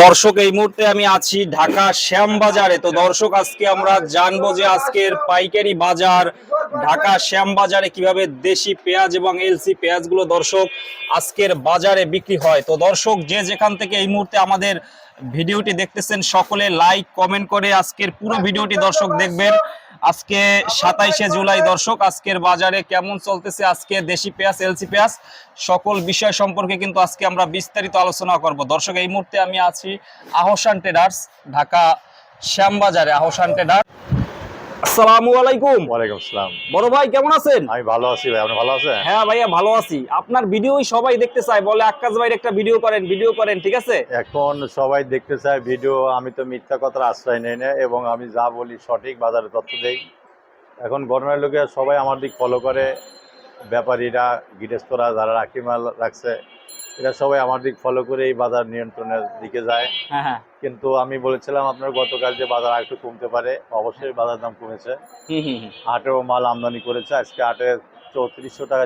দর্শক, এই মুহূর্তে আমি আছি ঢাকা শ্যামবাজারে। তো দর্শক, আজকে আমরা জানব যে আজকের পাইকারি বাজার ঢাকা শ্যামবাজারে কীভাবে দেশি পেঁয়াজ এবং এলসি পেঁয়াজগুলো দর্শক আজকের বাজারে বিক্রি হয়। তো দর্শক, যে যেখান থেকে এই মুহূর্তে আমাদের ভিডিওটি দেখতেছেন, সকলে লাইক কমেন্ট করে আজকের পুরো ভিডিওটি দর্শক দেখবেন। আজকে সাতাইশে জুলাই, দর্শক, আজকের বাজারে কেমন চলতেছে? আজকে দেশি পেঁয়াজ, এলসি পেঁয়াজ, সকল বিষয় সম্পর্কে কিন্তু আজকে আমরা বিস্তারিত আলোচনা করব। দর্শক, এই মুহূর্তে আমি আছি আহসান ট্রেডার্স, ঢাকা শ্যামবাজারে। আহসান ট্রেডার আসসালামু আলাইকুম। ওয়ালাইকুম আসসালাম। বড় ভাই কেমন আছেন? আমি ভালো আছি ভাই আপনি ভালো আছেন? হ্যাঁ ভাইয়া ভালো আছি। আপনার ভিডিওই সবাই দেখতে চায় বলে আক্কাস ভাইয়ের একটা ভিডিও করেন ভিডিও করেন ঠিক আছে? এখন সবাই দেখতে চায় ভিডিও আমি তো মিথ্যা কথার আশ্রয় নেই না এবং আমি যা বলি সঠিক বাজারে তথ্য দেই। এখন গরমের লোকে সবাই আমার দিক ফলো করে। ব্যাপারীরা গৃহস্থরা যারা রাখি মাল রাখছে এরা সবাই আমার দিক ফলো করে এই বাজার নিয়ন্ত্রণের দিকে যায়। হ্যাঁ হ্যাঁ। কিন্তু আমি বলেছিলাম আপনার গতকাল যে বাজার আরেকটু কমতে পারে অবশ্যই বাজার দাম কমেছে। হাটেও মাল আমদানি করেছে। আজকে হাটে চৌত্রিশশো টাকা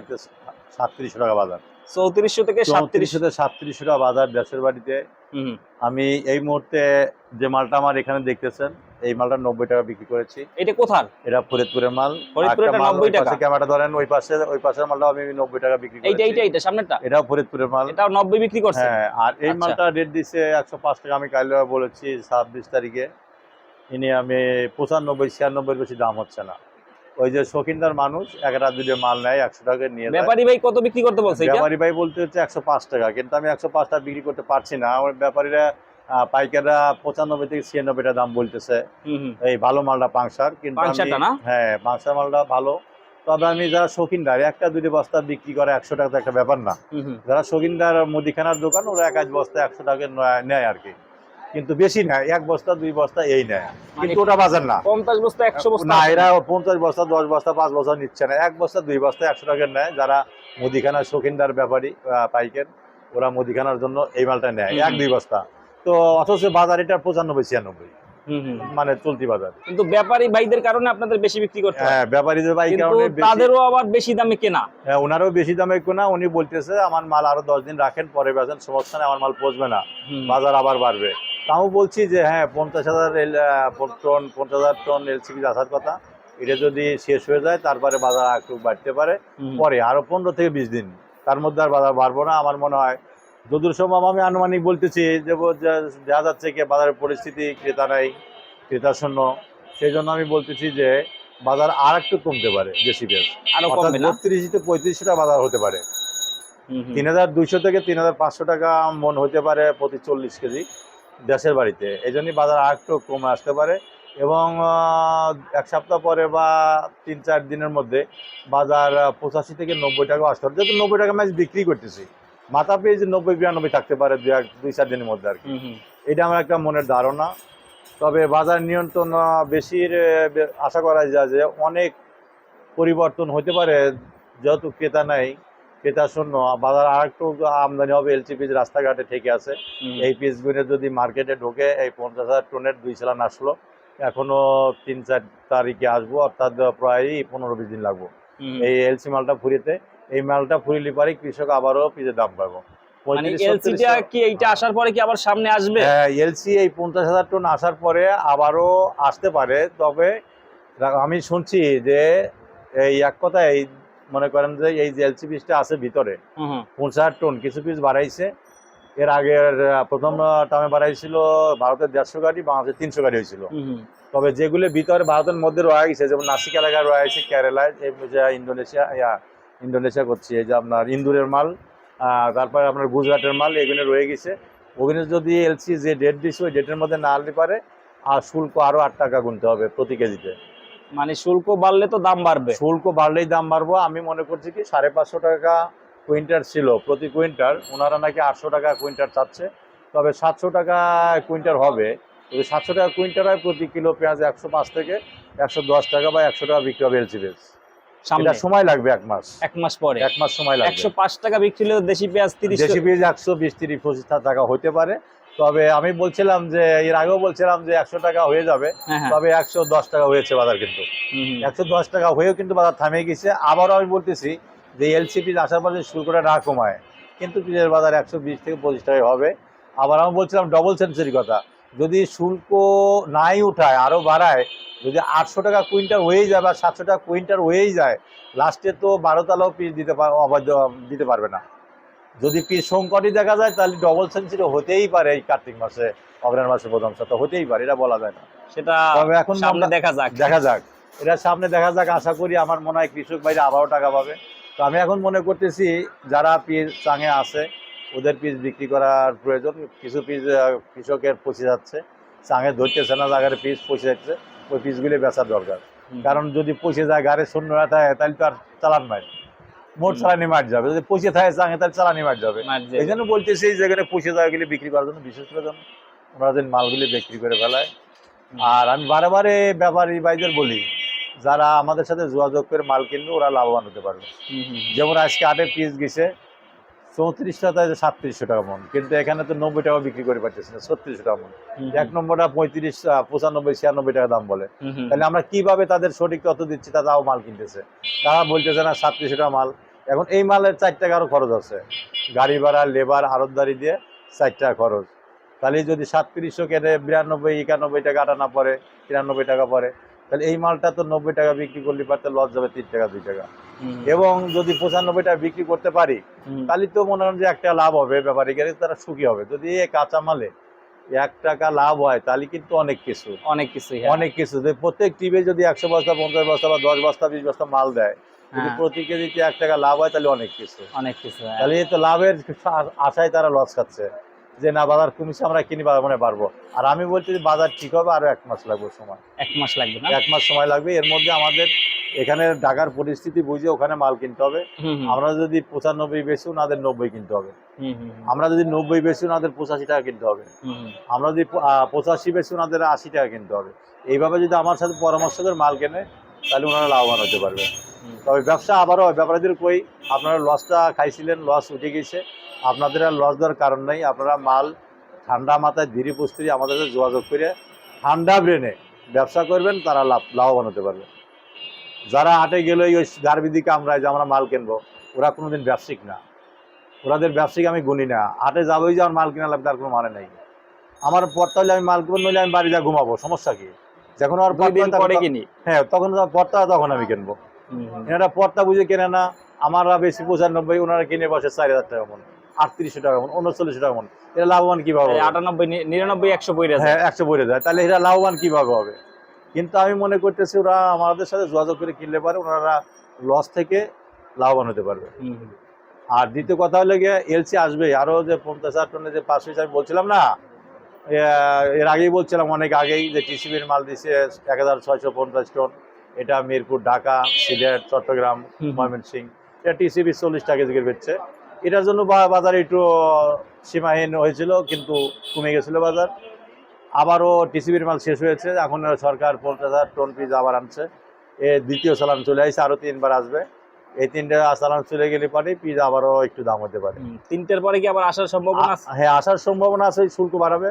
সাতত্রিশশো টাকা বাজার। চৌত্রিশশো থেকে থেকে সাতত্রিশশো টাকা বাজার দেশের বাড়িতে। আমি এই মুহূর্তে যে মালটা আমার এখানে দেখতেছেন এই মালটা নব্বই টাকা বিক্রি করেছি। এটা কোথার? এটা ফরিদপুরের মাল। ফরিদপুরের আরেকটা এটা মাল 90 ওই টাকা। ক্যামেরা ধরেন ওই পাশে ওই পাশের মালটা আমি নব্বই টাকা বিক্রি এইটা এইটা এইটা সামনেরটা? এটাও ফরিদপুরের মাল। এটা নব্বই বিক্রি করছে? হ্যাঁ আর এই আচ্ছা। মালটা রেট দিছে একশো পাঁচ টাকা আমি কাল বলেছি ছাব্বিশ তারিখে। ইনি আমি পঁচানব্বই ছিয়ানব্বই বেশি দাম হচ্ছে না। ওই যে শৌখিনদার মানুষ একটা দুটো মাল নেয় একশো টাকা নিয়ে ব্যাপারী ভাই কত বিক্রি করতে বলছে ব্যাপারী ভাই বলতে হচ্ছে একশো পাঁচ টাকা কিন্তু আমি একশো পাঁচ টাকা বিক্রি করতে পারছি না। আমার ব্যাপারীরা পাইকাররা পঁচানব্বই থেকে ছিয়ানব্বই টাকা দাম বলতেছে। এই ভালো মালটা পাংশার কিন্তু? হ্যাঁ পাংশার মালটা ভালো। তবে আমি যারা শৌখিনদার একটা দুটি বস্তা বিক্রি করে একশো টাকা তো একটা ব্যাপার না। যারা শৌখিনদার মুদিখানার দোকান ওরা এক আধ বস্তা একশো টাকা নেয় আর কি। কিন্তু বেশি নেয় এক বস্তা দুই বস্তা এই নেয়। কিন্তু ওটা বাজার না। পঞ্চাশ বস্তা একশো বস্তা? না এরা পঞ্চাশ বস্তা দশ বস্তা পাঁচ বস্তা নিচ্ছে না। এক বস্তা দুই বস্তা একশো টাকা নেয়। যারা মুদিখানার শৌখিনদার ব্যাপারী পাইকার ওরা মুদিখানার জন্য এই মালটা নেয় এক দুই বস্তা। তো অথচ বাজার এটা পঁচানব্বই ছিয়ানব্বই। মানে চলতি বাজার। কিন্তু ব্যাপারী ভাইদের কারণে আপনাদের বেশি বিক্রি করতে হ্যাঁ। ব্যাপারীদের কিন্তু কারণে তাদেরও আবার বেশি দামে কেনা। হ্যাঁ ওনারও বেশি দামে কেনা। উনি বলতেছে আমার মাল আরও দশ দিন রাখেন পরে বেচেন সমস্যা নেই আমার মাল পচবে না। বাজার আবার বাড়বে। তাও বলছি যে হ্যাঁ পঞ্চাশ হাজার এল- টন পঞ্চাশ হাজার টন এলসিবি আসার কথা। এটা যদি শেষ হয়ে যায় তারপরে বাজার একটু বাড়তে পারে। পরে আরও পনেরো থেকে বিশ দিন। তার মধ্যে আর বাজার বাড়বো না আমার মনে হয়। যদুর সম্ভব আমি আনুমানিক বলতেছি যে দেখা যাচ্ছে কি বাজারের পরিস্থিতি ক্রেতা নাই ক্রেতা শূন্য। সেই জন্য আমি বলতেছি যে বাজার আর একটু কমতে পারে কমবে না? বত্রিশ থেকে পঁয়ত্রিশ টাকা বাজার হতে পারে। তিন হাজার দুইশো থেকে তিন হাজার পাঁচশো টাকা মন হতে পারে প্রতি চল্লিশ কেজি। দেশের বাড়িতে। এই জন্যই বাজার আর একটু কমে আসতে পারে এবং এক সপ্তাহ পরে বা তিন চার দিনের মধ্যে বাজার পঁচাশি থেকে নব্বই টাকা আসতে পারে। যেহেতু নব্বই টাকা ম্যাচ বিক্রি করতেছি মাথা পেয়ে যে নব্বই বিরানব্বই থাকতে পারে দুই এক দুই চার দিনের মধ্যে আর কি। এটা আমার একটা মনের ধারণা। তবে বাজার নিয়ন্ত্রণ বেশির আশা করা যায় যে অনেক পরিবর্তন হতে পারে যেহেতু ক্রেতা নাই ক্রেতা শূন্য। বাজার আর একটু আমদানি হবে এলসি পিস রাস্তাঘাটে ঠেকে আছে এই পিসগুলো যদি মার্কেটে ঢোকে এই পঞ্চাশ হাজার টনের দুই চালান আসলো। এখনও তিন চার তারিখে আসব অর্থাৎ প্রায় পনেরো বিশ দিন লাগবো। এই এলসি মালটা ফুরিতে এই মালটা ফুরিলে পারে কৃষক আবারও পিসের দাম পাবো। মানে এলসিটা কি এইটা আসার পরে কি আবার সামনে আসবে? এলসি এই পঞ্চাশ হাজার টন আসার পরে আবারও আসতে পারে তবে আমি শুনছি যে এই এক কথায় মনে করেন যে এই যে এলসি পিসটা আছে ভিতরে। পঞ্চাশ টন কিছু পিস বাড়াইছে এর আগের প্রথম টামে বাড়াইছিল ভারতের দেড়শো গাড়ি বাংলাদেশের তিনশো গাড়ি হয়েছিল। তবে যেগুলো ভিতরে ভারতের মধ্যে রয়ে গেছে যেমন নাসিক এলাকায় রয়ে গেছে কেরালায় এই যে ইন্দোনেশিয়া ইয়া ইন্দোনেশিয়া করছি এই যে আপনার ইন্দুরের মাল তারপরে আপনার গুজরাটের মাল এগুলো রয়ে গেছে ওখানে যদি এলসি যে ডেট দিচ্ছে ওই ডেটের মধ্যে না আনতে পারে আর শুল্ক আরও আট টাকা গুনতে হবে প্রতি কেজিতে মানে শুল্ক বাড়লে তো দাম বাড়বে। শুল্ক বাড়লেই দাম বাড়বো। আমি মনে করছি কি সাড়ে পাঁচশো টাকা কুইন্টাল ছিল প্রতি কুইন্টাল। ওনারা নাকি আটশো টাকা কুইন্টাল চাচ্ছে। তবে সাতশো টাকা কুইন্টাল হবে। যদি সাতশো টাকা কুইন্টাল হয় প্রতি কিলো পেঁয়াজ একশো পাঁচ থেকে একশো দশ টাকা বা একশো টাকা বিক্রি হবে এলসি সামনে। সময় লাগবে এক মাস। এক মাস পরে। এক মাস সময় লাগবে। একশো পাঁচ টাকা বিক্রি হলেও দেশি পেঁয়াজ তিরিশ দেশি পেঁয়াজ একশো বিশ তিরিশ পঁচিশ টাকা হতে পারে। তবে আমি বলছিলাম যে এর আগেও বলছিলাম যে একশো টাকা হয়ে যাবে হ্যাঁ হ্যাঁ। তবে একশো দশ টাকা হয়েছে বাজার কিন্তু। একশো দশ টাকা হয়েও কিন্তু বাজার থামে গেছে। আবারও আমি বলতেছি যে এলসিপি আসার পরে শুল্কটা না কমায়। কিন্তু পিসের বাজার একশো বিশ থেকে পঁচিশ টাকায় হবে। আবার আমি বলছিলাম ডবল সেঞ্চুরি কথা। যদি শুল্ক নাই উঠায় আরও বাড়ায় যদি আটশো টাকা কুইন্টাল হয়েই যায় বা সাতশো টাকা কুইন্টাল হয়েই যায় লাস্টে তো বারো তালাও পিস দিতে পার দিতে পারবে না। যদি পিস সংকটই দেখা যায় তাহলে ডবল সেঞ্চুরি হতেই পারে এই কার্তিক মাসে অগ্রাণ মাসে প্রথম সপ্তাহ হতেই পারে এটা বলা যায় না। সেটা তবে এখন সামনে দেখা যাক। দেখা যাক। এটা সামনে দেখা যাক আশা করি আমার মনে হয় কৃষক ভাইরা আবারও টাকা পাবে। তো আমি এখন মনে করতেছি যারা পিস চাঙে আছে ওদের পিস বিক্রি করার প্রয়োজন কিছু পিস কৃষকের পচে যাচ্ছে। চাঙে ধরতেছে না জায়গায় পিস পচে যাচ্ছে ওই পিসগুলি বেচার দরকার। কারণ যদি পচে যায় গাড়ি শূন্য থাকে তাহলে তো আর চালান মার মোট। চালানি মার যাবে। যদি পচে থাকে চাঙে তাহলে চালানি মার যাবে। এই জন্য বলতেছি যেখানে পচে বিক্রি করার জন্য বিশেষ করে যেন ওনারা যেন মালগুলি বিক্রি করে ফেলায় আর আমি বারে ব্যাপারী ভাইদের বলি যারা আমাদের সাথে যোগাযোগ করে মাল কিনবে ওরা লাভবান হতে পারবে। যেমন আজকে আটের পিস গেছে চৌত্রিশটা তাই সাতত্রিশশো টাকা মন। কিন্তু এখানে তো নব্বই টাকা বিক্রি করে পারতেছে না ছত্রিশশো টাকা মন। এক নম্বরটা পঁয়ত্রিশ পঁচানব্বই ছিয়ানব্বই টাকা দাম বলে। তাহলে আমরা কীভাবে তাদের সঠিক তথ্য দিচ্ছি তারাও মাল কিনতেছে। তারা বলতেছে না সাতত্রিশশো টাকা মাল। এখন এই মালের চার টাকা আরও খরচ আছে। গাড়ি ভাড়া লেবার আড়তদারি দিয়ে চার টাকা খরচ। তাহলে যদি সাতত্রিশশো কেটে বিরানব্বই একানব্বই টাকা আটানা পড়ে তিরানব্বই টাকা পরে তাহলে এই মালটা তো নব্বই টাকা বিক্রি করলে পারতে লস যাবে তিন টাকা দুই টাকা। এবং যদি পঁচানব্বই টাকা বিক্রি করতে পারি তাহলে তো মনে করেন যে একটা লাভ হবে ব্যাপারীদের তারা সুখী হবে। যদি এই কাঁচা মালে এক টাকা লাভ হয় তাহলে কিন্তু অনেক কিছু। অনেক কিছু অনেক কিছু। যে প্রত্যেক টিভি যদি একশো বস্তা পঞ্চাশ বস্তা বা দশ বস্তা বিশ বস্তা মাল দেয় যদি হ্যাঁ, প্রতি কেজিতে এক টাকা লাভ হয় তাহলে অনেক কিছু। অনেক কিছু হ্যাঁ। তাহলে এই তো লাভের আশায় তারা লস খাচ্ছে। যে না বাজার কমছে আমরা কিনি বাজার মনে পারব আর আমি বলছি যে বাজার ঠিক হবে আরও এক মাস লাগবে সময়। এক মাস লাগবে না? এক মাস সময় লাগবে। এর মধ্যে আমাদের এখানে ঢাকার পরিস্থিতি বুঝে ওখানে মাল কিনতে হবে। আমরা যদি পঁচানব্বই বেশি ওনাদের নব্বই কিনতে হবে। আমরা যদি নব্বই বেশি ওনাদের পঁচাশি টাকা কিনতে হবে। আমরা যদি পঁচাশি বেশি ওনাদের আশি টাকা কিনতে হবে। এইভাবে যদি আমার সাথে পরামর্শ করে মাল কেনে তাহলে ওনারা লাভবান হতে পারবে। তবে ব্যবসা আবারও। ব্যাপারীদের কই আপনারা লসটা খাইছিলেন লস উঠে গেছে। আপনাদের আর লস দেওয়ার কারণ নাই আপনারা মাল ঠান্ডা মাথায় ধীরে পুস্তিরি আমাদের সাথে যোগাযোগ করে ঠান্ডা ব্রেনে ব্যবসা করবেন তারা লাভ লাভবান হতে পারবে। যারা হাটে গেলে ওই গার্বিদি আমরা যে আমরা মাল কিনবো ওরা কোনোদিন ব্যবসায়িক না। ওরাদের ব্যবসায়িক আমি গুনি না। হাটে যাবোই যে আমার মাল কিনা লাগবে তার কোনো মানে নেই। আমার পরটা তাহলে আমি মাল কিনবো নইলে আমি বাড়ি যা ঘুমাবো সমস্যা কি? যখন হয় পরে কিনি। হ্যাঁ তখন পরতা তখন আমি কিনবো। এনারা পরতা বুঝে কেনে না আমারা বেশি পঁচানব্বই ওনারা কিনে বসে চার হাজার টাকা মন আটত্রিশশো টাকা মন উনচল্লিশশো টাকা মন। এটা লাভবান কীভাবে আটানব্বই নিরানব্বই একশো যায়। হ্যাঁ একশো পড়ে যায়। তাহলে এরা লাভবান কীভাবে হবে? কিন্তু আমি মনে করতেছি ওরা আমাদের সাথে যোগাযোগ করে কিনলে পারে ওনারা লস থেকে লাভবান হতে পারবে। আর দ্বিতীয় কথা হলে গিয়ে এলসি আসবে আরও যে পঞ্চাশ হাজার টনের যে পাঁচশো আমি বলছিলাম না এর আগেই বলছিলাম অনেক আগেই যে টিসিবির মাল দিছে এক হাজার ছয়শো পঞ্চাশ টন। এটা মিরপুর ঢাকা সিলেট চট্টগ্রাম। ময়মনসিংহ। এটা টিসিবি চল্লিশ টাকা কেজি বেচছে। এটার জন্য বাজারে একটু সীমাহীন হয়েছিল কিন্তু কমে গেছিল বাজার। আবারও টিসিবির মাল শেষ হয়েছে। এখন সরকার পঞ্চাশ হাজার টন পিস আবার আনছে। এ দ্বিতীয় সালান চলে আসছে আরও তিনবার আসবে। এই তিনটে সালান চলে গেলে পরে পিস আবারও একটু দাম হতে পারে। তিনটের পরে কি আবার আসার সম্ভাবনা হ্যাঁ আসার সম্ভাবনা আছে শুল্ক বাড়াবে।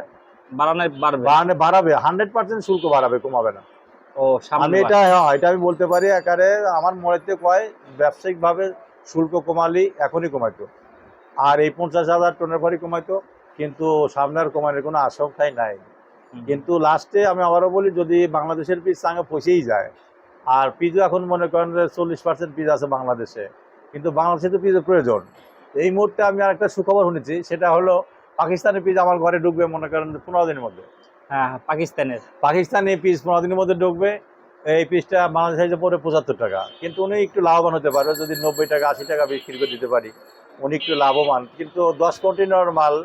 বাড়ানো বাড়বে? বাড়াবে হান্ড্রেড পার্সেন্ট শুল্ক বাড়াবে কমাবে না। ও সামনে আমি এটা হ্যাঁ এটা আমি বলতে পারি একারে আমার মনেতে কয় ব্যবসায়িকভাবে শুল্ক কমালি এখনই কমাইতো। আর এই পঞ্চাশ হাজার টনের পরই কমাইতো কিন্তু সামনে আর কমানোর কোনো আশঙ্কাই নাই। কিন্তু লাস্টে আমি আবারও বলি যদি বাংলাদেশের পিস সঙ্গে পচেই যায় আর পিজও এখন মনে করেন যে চল্লিশ পার্সেন্ট পিস আছে বাংলাদেশে কিন্তু বাংলাদেশে তো পিজের প্রয়োজন। এই মুহূর্তে আমি আরেকটা সুখবর শুনেছি সেটা হলো পাকিস্তানের পিস আমার ঘরে ঢুকবে মনে করেন পনেরো দিনের মধ্যে। হ্যাঁ হ্যাঁ, পাকিস্তানের। পাকিস্তানি পিস পনেরো দিনের মধ্যে ঢুকবে এই পিসটা বাংলাদেশ পড়ে পঁচাত্তর টাকা। কিন্তু উনি একটু লাভবান হতে পারবে যদি নব্বই টাকা আশি টাকা বিক্রি করে দিতে পারি উনি একটু লাভবান। কিন্তু দশ কন্টেনার মাল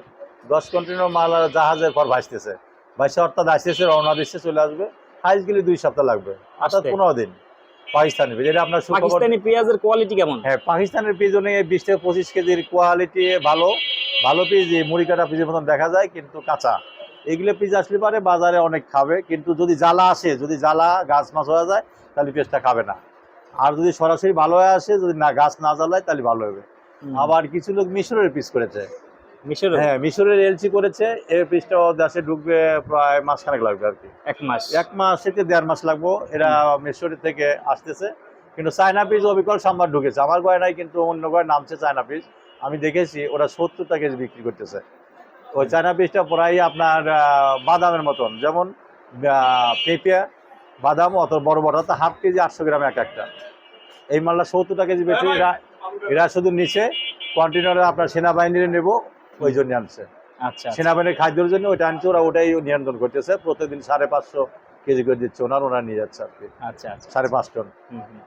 দশ কন্টেনার মাল আর জাহাজের পর ভাসতেছে। ভাসে অর্থাৎ আসতেছে রওনা দিচ্ছে চলে আসবে। হাইস গেলে দুই সপ্তাহ লাগবে অর্থাৎ পনেরো দিন পাকিস্তানি পিস এটা আপনার পাকিস্তানি পেঁয়াজের কোয়ালিটি কেমন? হ্যাঁ পাকিস্তানের পিজনে বিশ থেকে পঁচিশ কেজির কোয়ালিটি ভালো। ভালো পিস এই মুড়ি কাটা পিজের মতন দেখা যায় কিন্তু কাঁচা। এগুলো পিস আসলে পারে বাজারে অনেক খাবে কিন্তু যদি জ্বালা আসে যদি জ্বালা গাছ মাছ হয়ে যায় তাহলে পেঁয়াজটা খাবে না। আর যদি সরাসরি ভালো হয়ে আসে যদি না গাছ না জ্বালায় তাহলে ভালো হবে। আবার কিছু লোক মিশরের পিস করেছে। মিশর হ্যাঁ মিশরের এলসি করেছে এর পিসটা দেশে ঢুকবে প্রায় মাসখানেক লাগবে আর কি। এক মাস? এক মাস থেকে দেড় মাস লাগবো এরা মিশরের থেকে আসতেছে। কিন্তু চায়না পিস অবিকল সাম্বার ঢুকেছে। আমার গয়নায় কিন্তু অন্য গয় নামছে চায়না পিস। আমি দেখেছি ওরা সত্তর টাকা কেজি বিক্রি করতেছে। ওই চায়না পিসটা প্রায় আপনার বাদামের মতন। যেমন পেঁপে বাদাম অত বড় বড় তো হাফ কেজি আটশো গ্রাম এক একটা। এই মালটা সত্তর টাকা কেজি বেশি এরা এরা শুধু নিচে কন্টেনারে আপনার সেনাবাহিনীর নেব ওই জন্য আনছে। আচ্ছা আচ্ছা। সেনাবাহিনীর খাদ্যের জন্য ওইটা আনছে ওরা ওটাই নিয়ন্ত্রণ করতেছে। প্রতিদিন সাড়ে পাঁচশো কেজি করে দিচ্ছে ওনার ওনারা নিয়ে যাচ্ছে আর কি। আচ্ছা আচ্ছা। সাড়ে পাঁচ টন। হুম, হুম।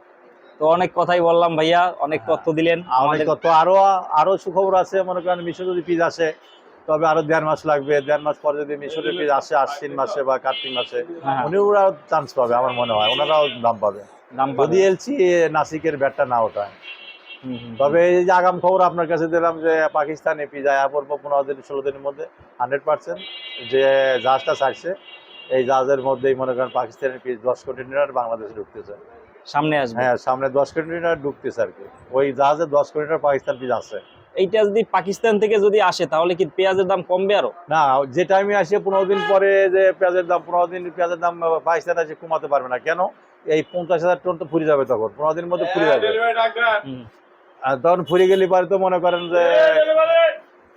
তো অনেক কথাই বললাম ভাইয়া অনেক তথ্য দিলেন। আমাদের আমাদের তো আরও আরও সুখবর আছে মনে করেন মিশর যদি পিস আসে তবে আরও দেড় মাস লাগবে। দেড় মাস পরে যদি মিশরের পিস আসে আশ্বিন মাসে বা কার্তিক মাসে হ্যাঁ, উনি ওরা চান্স পাবে আমার মনে হয়। ওনারাও দাম পাবে। দাম যদি। এলসি নাসিকের ব্যাটটা না ওঠায়। তবে এই যে আগাম খবর আপনার কাছে দিলাম যে পাকিস্তানে পিজা পড়ব পনেরো দিন ষোলো দিনের মধ্যে হান্ড্রেড পার্সেন্ট যে জাহাজটা ছাড়ছে এই জাহাজের মধ্যেই মনে করেন পাকিস্তানের পিস দশ কোটি কন্টেনার বাংলাদেশে ঢুকতেছে। সামনে আসবে। হ্যাঁ সামনে দশ কন্টেনার ঢুকতেছে আর কি। ওই জাহাজে দশ কন্টেনার পাকিস্তান পিস আছে। এইটা যদি পাকিস্তান থেকে যদি আসে তাহলে কি পেঁয়াজের দাম কমবে আরও? না যে টাইমে আসে পনেরো দিন পরে যে পেঁয়াজের দাম পনেরো দিন পেঁয়াজের দাম পাকিস্তান আসে কমাতে পারবে না। কেন? এই পঞ্চাশ হাজার টন তো ফুরে যাবে তখন। পনেরো দিনের মধ্যে ফুরে যাবে। হুম, আর তখন ফুরে গেলে পারে তো মনে করেন যে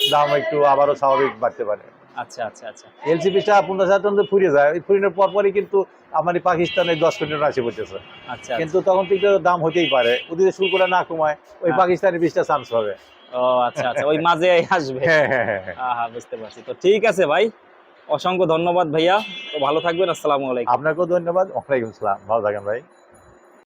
দাম একটু আবারও স্বাভাবিক বাড়তে পারে। আচ্ছা আচ্ছা আচ্ছা। এলসিপিটা পঞ্চাশ হাজার টন ফুরিয়ে যায়। এই ফুরিনের পর কিন্তু আমার পাকিস্তানে দশ কন্টেনার আসে পড়তেছে। আচ্ছা কিন্তু তখন দাম হতেই পারে। শুল্কটা না কমায় ওই হ্যাঁ। পাকিস্তানি বীজটা চান্স পাবে ও আচ্ছা আচ্ছা ওই মাঝে আসবে। হ্যাঁ হ্যাঁ হ্যাঁ। হ্যাঁ। বুঝতে পারছি। তো ঠিক আছে ভাই অসংখ্য ধন্যবাদ ভাইয়া। তো ভালো থাকবেন আসসালামু আলাইকুম। আপনাকেও ধন্যবাদ। ওয়ালাইকুম আসসালাম। ভালো থাকেন ভাই।